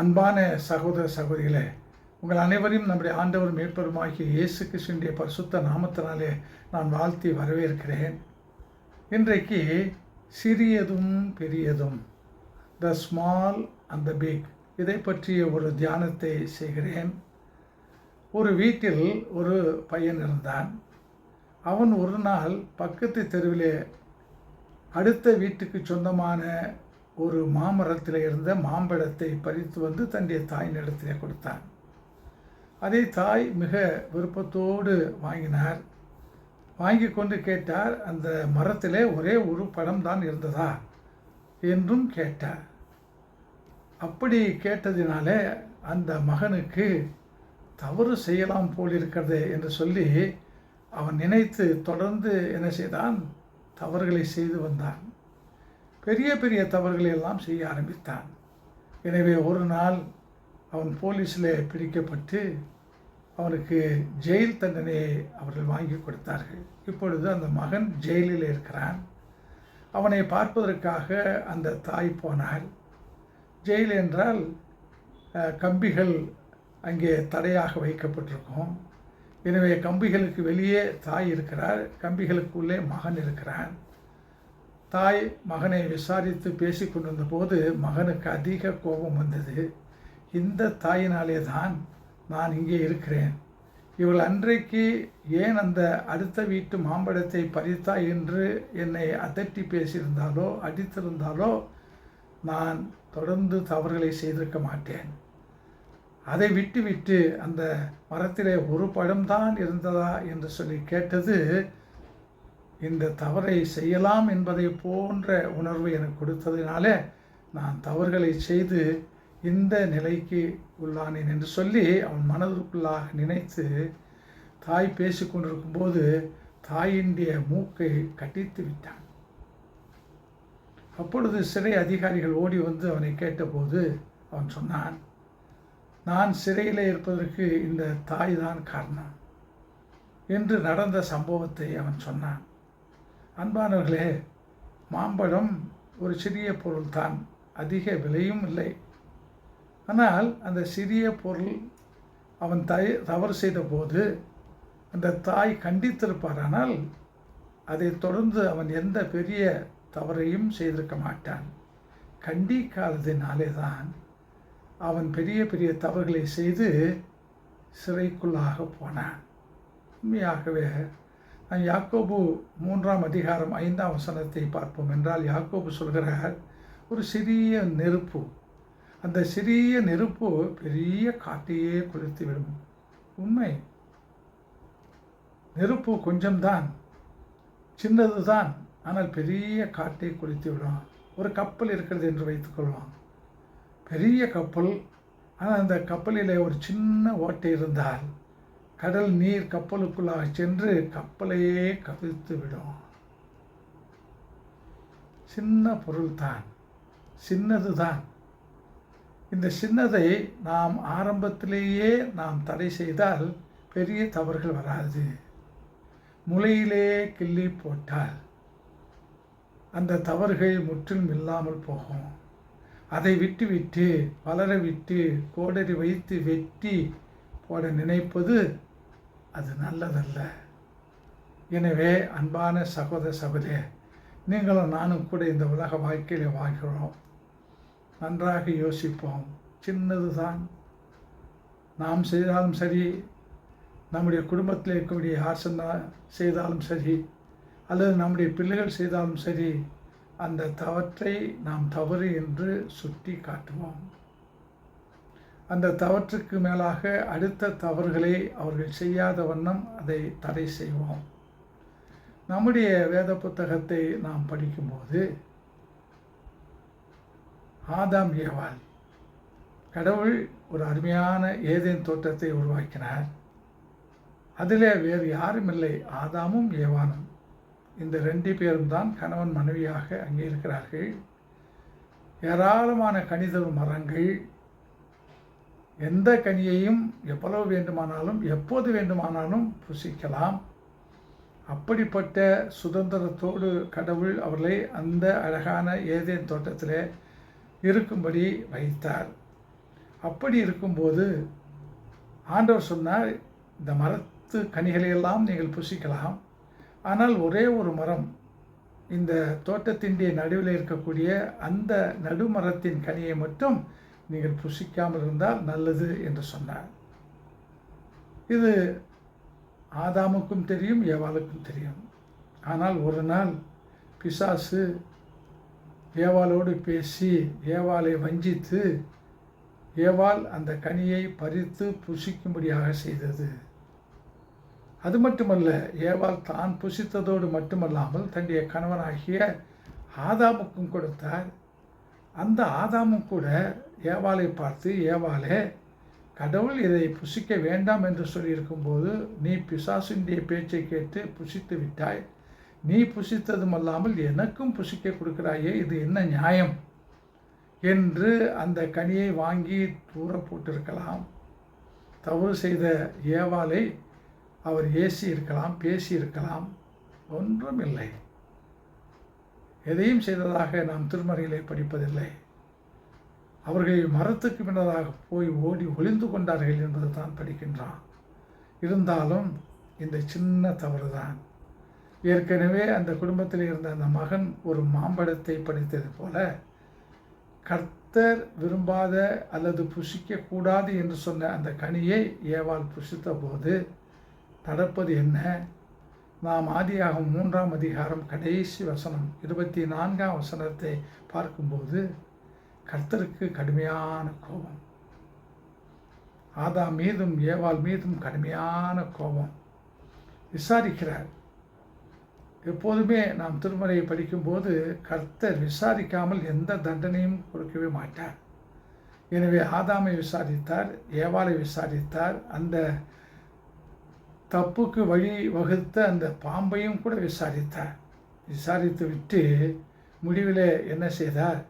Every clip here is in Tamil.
அன்பான சகோதர சகோதரிகளே உங்கள் அனைவரையும் நம்முடைய ஆண்டவர் மேற்பருமாகிய இயேசு கிருஷ்ணனுடைய பரிசுத்த நாமத்தினாலே நான் வாழ்த்தி வரவேற்கிறேன். இன்றைக்கு சிறியதும் பெரியதும் the small and the big இதை பற்றிய ஒரு தியானத்தை செய்கிறேன். ஒரு வீட்டில் ஒரு பையன் இருந்தான். அவன் ஒரு நாள் பக்கத்து தெருவிலே அடுத்த வீட்டுக்கு சொந்தமான ஒரு மாமரத்தில் இருந்த மாம்பழத்தை பறித்து வந்து தன்னுடைய தாயினிடத்திலே கொடுத்தான். அதை தாய் மிக விருப்பத்தோடு வாங்கினார். வாங்கி கொண்டு கேட்டார் அந்த மரத்திலே ஒரே ஒரு பழம் தான் இருந்ததா? என்றும் கேட்டார். அப்படி கேட்டதினாலே அந்த மகனுக்கு தவறு செய்யலாம் போல் இருக்கிறது என்று சொல்லி அவன் நினைத்து தொடர்ந்து என்ன செய்தான்? தவறுகளை செய்து வந்தான். பெரிய பெரிய தவறுகளை எல்லாம் செய்ய ஆரம்பித்தான். எனவே ஒரு நாள் அவன் போலீஸில் பிடிக்கப்பட்டு அவனுக்கு ஜெயில் தண்டனையை அவர்கள் வாங்கி கொடுத்தார்கள். இப்பொழுது அந்த மகன் ஜெயிலில் இருக்கிறான். அவனை பார்ப்பதற்காக அந்த தாய் போனாள். ஜெயில் என்றால் கம்பிகள் அங்கே தடையாக வைக்கப்பட்டிருக்கும். எனவே கம்பிகளுக்கு வெளியே தாய் இருக்கிறார் கம்பிகளுக்குள்ளே மகன் இருக்கிறான். தாய் மகனை விசாரித்து பேசி கொண்டிருந்த போது மகனுக்கு அதிக கோபம் வந்தது. இந்த தாயினாலே தான் நான் இங்கே இருக்கிறேன். இவள் அன்றைக்கு ஏன் அந்த அடுத்த வீட்டு மாம்பழத்தை பறித்தா என்று என்னை அதட்டி பேசியிருந்தாலோ அடித்திருந்தாலோ நான் தொடர்ந்து தவறுகளை செய்திருக்க மாட்டேன். அதை விட்டு விட்டு அந்த மரத்திலே ஒரு பழம்தான் இருந்ததா என்று சொல்லி கேட்டது இந்த தவறை செய்யலாம் என்பதை போன்ற உணர்வு எனக்கு கொடுத்ததினாலே நான் தவறுகளை செய்து இந்த நிலைக்கு உள்ளானேன் என்று சொல்லி அவன் மனதுக்குள்ளாக நினைத்து தாய் பேசி கொண்டிருக்கும்போது தாயினுடைய மூக்கை கட்டித்து விட்டான். அப்பொழுது சிறை அதிகாரிகள் ஓடி வந்து அவனை கேட்டபோது அவன் சொன்னான் நான் சிறையில் இருப்பதற்கு இந்த தாய் தான் காரணம் என்று நடந்த சம்பவத்தை அவன் சொன்னான். அன்பானவர்களே மாம்பழம் ஒரு சிறிய பொருள்தான். அதிக விலையும் இல்லை. ஆனால் அந்த சிறிய பொருள் அவன் தய தவறு செய்த போது அந்த தாய் கண்டித்திருப்பாரானால் அதைத் தொடர்ந்து அவன் எந்த பெரிய தவறையும் செய்திருக்க மாட்டான். கண்டிக்காததினாலே தான் அவன் பெரிய பெரிய தவறுகளை செய்து சிறைக்குள்ளாக போனான். உண்மையாகவே யாக்கோபு மூன்றாம் அதிகாரம் ஐந்தாம் வசனத்தை பார்ப்போம் என்றால் யாக்கோபு சொல்கிறார் ஒரு சிறிய நெருப்பு அந்த சிறிய நெருப்பு பெரிய காட்டையே கொளுத்து விடும். உண்மை. நெருப்பு கொஞ்சம்தான் சின்னது தான் ஆனால் பெரிய காட்டை கொளுத்தி விடும். ஒரு கப்பல் இருக்கிறது என்று வைத்துக்கொள்வோம் பெரிய கப்பல் ஆனால் அந்த கப்பலில் ஒரு சின்ன ஓட்டை இருந்தால் கடல் நீர் கப்பலுக்குள்ளாக சென்று கப்பலையே கவிழ்த்து விடும் சின்ன பொருள்தான் சின்னதுதான். சின்னது தான் இந்த சின்னதை நாம் ஆரம்பத்திலேயே நாம் தடை செய்தால் பெரிய தவறுகள் வராது. முளையிலே கிள்ளி போட்டால் அந்த தவறுகள் முற்றிலும் இல்லாமல் போகும். அதை விட்டுவிட்டு வளர விட்டு கோடரி வைத்து வெட்டி போட நினைப்பது அது நல்லதல்ல. எனவே அன்பான சகோதர சபதே நீங்களும் நானும் கூட இந்த உலக வாழ்க்கையில் வாழ்கிறோம். நன்றாக யோசிப்போம். சின்னது தான் நாம் செய்தாலும் சரி நம்முடைய குடும்பத்தில் இருக்கக்கூடிய யார் செய்தாலும் சரி அல்லது நம்முடைய பிள்ளைகள் செய்தாலும் சரி அந்த தவற்றை நாம் தவறு என்று சுட்டி காட்டுவோம் அந்த தவற்றுக்கு மேலாக அடுத்த தவறுகளை அவர்கள் செய்யாத வண்ணம் அதை தடை செய்வோம். நம்முடைய வேத புத்தகத்தை நாம் படிக்கும்போது ஆதாம் ஏவாள் கடவுள் ஒரு அருமையான ஏதேன் தோட்டத்தை உருவாக்கினார். அதிலே வேறு யாரும் இல்லை ஆதாமும் ஏவானும். இந்த ரெண்டு பேரும் தான் கணவன் மனைவியாக அங்கே இருக்கிறார்கள். ஏராளமான கணித மரங்கள் எந்த கனியையும் எவ்வளவு வேண்டுமானாலும் எப்போது வேண்டுமானாலும் புசிக்கலாம். அப்படிப்பட்ட சுதந்திரத்தோடு கடவுள் அவர்களை அந்த அழகான ஏதேன் தோட்டத்தில் இருக்கும்படி வைத்தார். அப்படி இருக்கும்போது ஆண்டவர் சொன்னார் இந்த மரத்து கனிகளையெல்லாம் நீங்கள் புசிக்கலாம். ஆனால் ஒரே ஒரு மரம் இந்த தோட்டத்தினுடைய நடுவில் இருக்கக்கூடிய அந்த நடுமரத்தின் கனியை மட்டும் நீங்கள் புசிக்காமல் இருந்தால் நல்லது என்று சொன்னார். இது ஆதாமுக்கும் தெரியும் ஏவாளுக்கும் தெரியும். ஆனால் ஒரு நாள் பிசாசு ஏவாளோடு பேசி ஏவாளை வஞ்சித்து ஏவாள் அந்த கனியை பறித்து புசிக்கும்படியாக செய்தது. அது மட்டுமல்ல ஏவாள் தான் புசித்ததோடு மட்டுமல்லாமல் தன்னுடைய கணவனாகிய ஆதாமுக்கும் கொடுத்தார். அந்த ஆதாமும் கூட ஏவாளை பார்த்து ஏவாளே கடவுள் இதை புசிக்க வேண்டாம் என்று சொல்லியிருக்கும்போது நீ பிசாசுடைய பேச்சை கேட்டு புசித்து விட்டாய். நீ புசித்ததும் அல்லாமல் எனக்கும் புசிக்க கொடுக்கிறாயே இது என்ன நியாயம்? என்று அந்த கனியை வாங்கி தூர போட்டிருக்கலாம். தவறு செய்த ஏவாளை அவர் ஏசி இருக்கலாம் பேசி இருக்கலாம் ஒன்றும் இல்லை எதையும் செய்ததாக நாம் திருமறையிலே படிப்பதில்லை. அவர்கள் மரத்துக்கு பின்னதாக போய் ஓடி ஒளிந்து கொண்டார்கள் என்பது தான் படிக்கின்றான். இருந்தாலும் இந்த சின்ன தவறு தான் ஏற்கனவே அந்த குடும்பத்தில் இருந்த அந்த மகன் ஒரு மாம்பழத்தை படித்தது போல கர்த்தர் விரும்பாத அல்லது புசிக்கக்கூடாது என்று சொன்ன அந்த கனியை ஏவால் புசித்த போது நடப்பது என்ன? நாம் ஆதியாகும் மூன்றாம் அதிகாரம் கடைசி வசனம் இருபத்தி நான்காம் வசனத்தை பார்க்கும்போது கர்த்தருக்கு கடுமையான கோபம். ஆதா மீதும் ஏவாள் மீதும் கடுமையான கோபம். விசாரிக்கிறார். எப்போதுமே நாம் திருமறையை படிக்கும்போது கர்த்தர் விசாரிக்காமல் எந்த தண்டனையும் கொடுக்கவே மாட்டார். எனவே ஆதாமை விசாரித்தார் ஏவாளை விசாரித்தார் அந்த தப்புக்கு வழி வகுத்த அந்த பாம்பையும் கூட விசாரித்தார். விசாரித்து விட்டு முடிவில் என்ன செய்தார்?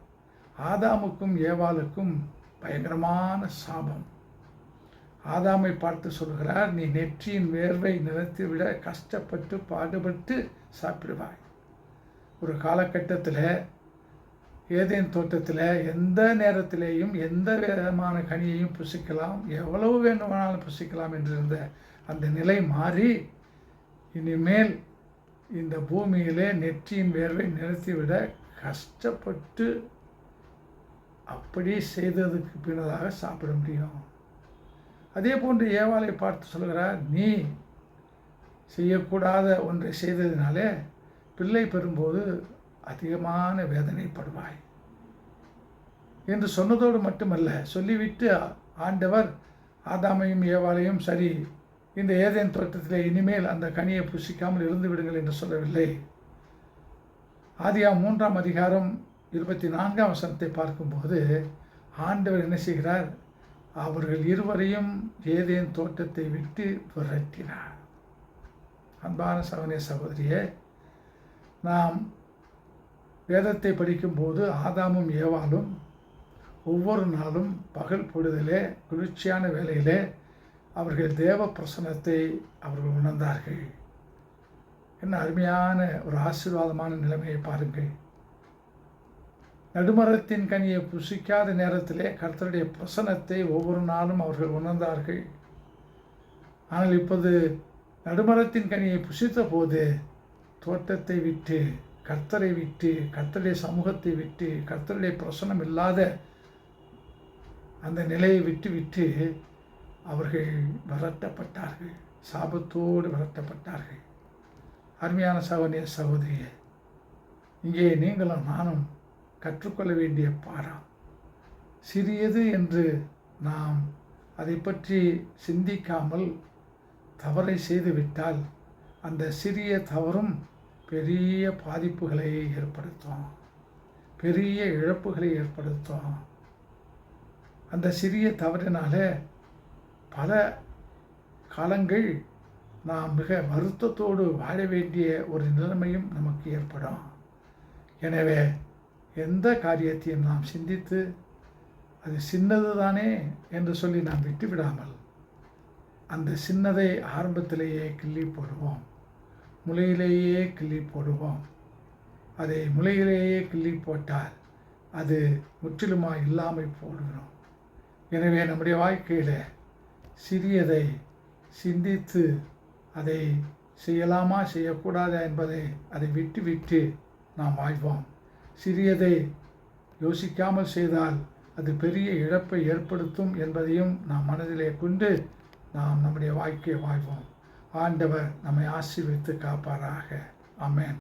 ஆதாமுக்கும் ஏவாளுக்கும் பயங்கரமான சாபம். ஆதாமை பார்த்து சொல்கிறார் நீ நெற்றியின் வேர்வை நிறுத்திவிட கஷ்டப்பட்டு பாடுபட்டு சாப்பிடுவாய். ஒரு காலகட்டத்தில் ஏதேன் தோட்டத்தில் எந்த நேரத்திலேயும் எந்த விதமான கனியையும் புசிக்கலாம் எவ்வளவு வேண்டுமானாலும் புசிக்கலாம் என்றிருந்த அந்த நிலை மாறி இனிமேல் இந்த பூமியிலே நெற்றியின் வேர்வை நிறுத்திவிட கஷ்டப்பட்டு அப்படி செய்ததுக்கு பின்னதாக சாப்பிட முடியும். அதே போன்று ஏவாளை பார்த்து சொல்கிறார் நீ செய்யக்கூடாத ஒன்றை செய்ததினாலே பிள்ளை பெறும்போது அதிகமான வேதனைப்படுவாய் என்று சொன்னதோடு மட்டுமல்ல சொல்லிவிட்டு ஆண்டவர் ஆதாமையும் ஏவாளையும் சரி இந்த ஏதேன் தோட்டத்தில் இனிமேல் அந்த கனியை புசிக்காமல் இருந்து விடுங்கள் என்று சொல்லவில்லை. ஆதியா மூன்றாம் அதிகாரம் இருபத்தி நான்காம் வசனத்தை பார்க்கும்போது ஆண்டவர் என்ன செய்கிறார்? அவர்கள் இருவரையும் ஏதேன் தோட்டத்தை விட்டு விரட்டினார். அன்பான சகோதரிய சகோதரியே நாம் வேதத்தை படிக்கும்போது ஆதாமும் ஏவாலும் ஒவ்வொரு நாளும் பகல் பொழுதிலே குளிர்ச்சியான வேலையிலே அவர்கள் தேவ பிரசனத்தை அவர்கள் உணர்ந்தார்கள். என்ன அருமையான ஒரு ஆசீர்வாதமான நிலைமையை பாருங்கள். நடுமரத்தின் கனியை புசிக்காத நேரத்திலே கர்த்தருடைய பிரசனத்தை ஒவ்வொரு நாளும் அவர்கள் உணர்ந்தார்கள். ஆனால் இப்போது நடுமரத்தின் கனியை புசித்த போது தோட்டத்தை விட்டு கர்த்தரை விட்டு கர்த்தருடைய சமூகத்தை விட்டு கர்த்தருடைய பிரசனம் இல்லாத அந்த நிலையை விட்டு விட்டு அவர்கள் விரட்டப்பட்டார்கள். சாபத்தோடு விரட்டப்பட்டார்கள். அருமையான சகோதரிய சகோதரியே இங்கே நீங்களும் நானும் கற்றுக்கொள்ள வேண்டிய பாடம். சிறியது என்று நாம் அதை பற்றி சிந்திக்காமல் தவறை செய்துவிட்டால் அந்த சிறிய தவறும் பெரிய பாதிப்புகளை ஏற்படுத்தும். பெரிய இழப்புகளை ஏற்படுத்தும். அந்த சிறிய தவறினால பல காலங்கள் நாம் மிக வருத்தத்தோடு வாழ வேண்டிய ஒரு நிலைமையும் நமக்கு ஏற்படும். எனவே எந்த காரியத்தையும் நாம் சிந்தித்து அது சின்னது தானே என்று சொல்லி நாம் விட்டுவிடாமல் அந்த சின்னதை ஆரம்பத்திலேயே கிள்ளி போடுவோம். முளையிலேயே கிள்ளி போடுவோம். அதை முளையிலேயே கிள்ளி போட்டால் அது முற்றிலுமாக இல்லாமல் போடுகிறோம். எனவே நம்முடைய வாழ்க்கையில் சிறியதை சிந்தித்து அதை செய்யலாமா செய்யக்கூடாதா என்பதை அதை விட்டு விட்டு நாம் வாழ்வோம். சிறியதை யோசிக்காமல் செய்தால் அது பெரிய இழப்பை ஏற்படுத்தும் என்பதையும் நாம் மனதிலே கொண்டு நாம் நம்முடைய வாழ்க்கையை வாழ்வோம். ஆண்டவர் நம்மை ஆசீர்வித்து காப்பாராக. அமேன்